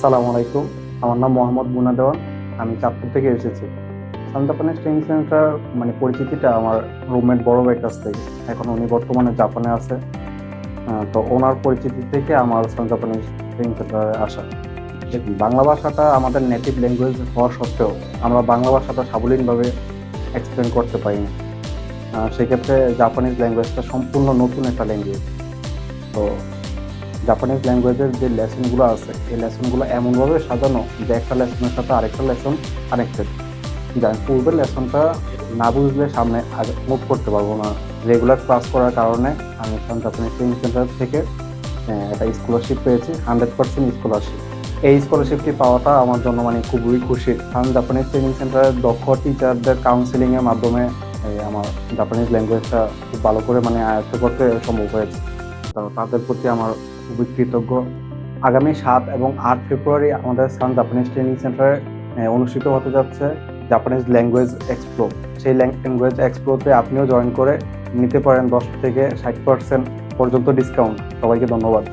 আসসালামু আলাইকুম। আমার নাম মোহাম্মদ মুনা দেওয়ান আমি চাঁদপুর থেকে এসেছি। সান জাপানিজ ট্রেনিং সেন্টার মানে পরিচিতিটা আমার রুমমেট বড় ভাইয়ের কাছ থেকে। এখন উনি বর্তমানে জাপানে আছে। তো ওনার পরিচিতি থেকে আমার সান জাপানিজ ট্রেনিং সেন্টারে আসা। বাংলা ভাষাটা আমাদের নেটিভ ল্যাঙ্গুয়েজ হওয়া সত্ত্বেও আমরা বাংলা ভাষাটা সাবলীনভাবে এক্সপ্লেন করতে পারি না সেক্ষেত্রে জাপানিজ ল্যাঙ্গুয়েজটা সম্পূর্ণ নতুন একটা ল্যাঙ্গুয়েজ তো জাপানিজ ল্যাঙ্গুয়েজের যে লেসনগুলো আছে, এই লেসনগুলো এমনভাবে সাজানো যে একটা লেসনের সাথে আরেকটা লেসন কানেক্টেড যার পূর্বের লেসনটা না বুঝলে সামনে মুভ করতে পারব না। রেগুলার ক্লাস করার কারণে আমি জাপানিজ ট্রেনিং সেন্টার থেকে একটা স্কলারশিপ পেয়েছি হান্ড্রেড পার্সেন্ট স্কলারশিপ এই স্কলারশিপটি পাওয়াটা আমার জন্য মানে খুবই খুশির কারণ জাপানিজ ট্রেনিং সেন্টারের দক্ষ টিচারদের কাউন্সিলিংয়ের মাধ্যমে আমার জাপানিজ ল্যাঙ্গুয়েজটা খুব ভালো করে মানে আয়ত্ত করতে সম্ভব হয়েছে। তো তাদের প্রতি আমার খুবই কৃতজ্ঞ আগামী সাত এবং আট ফেব্রুয়ারি আমাদের সান জাপানিজ ট্রেনিং সেন্টারে অনুষ্ঠিত হতে যাচ্ছে জাপানিজ ল্যাঙ্গুয়েজ এক্সপ্লো সেই ল্যাঙ্গুয়েজ এক্সপ্লোতে আপনিও জয়েন করে নিতে পারেন দশ থেকে ষাট পার্সেন্ট পর্যন্ত ডিসকাউন্ট সবাইকে ধন্যবাদ।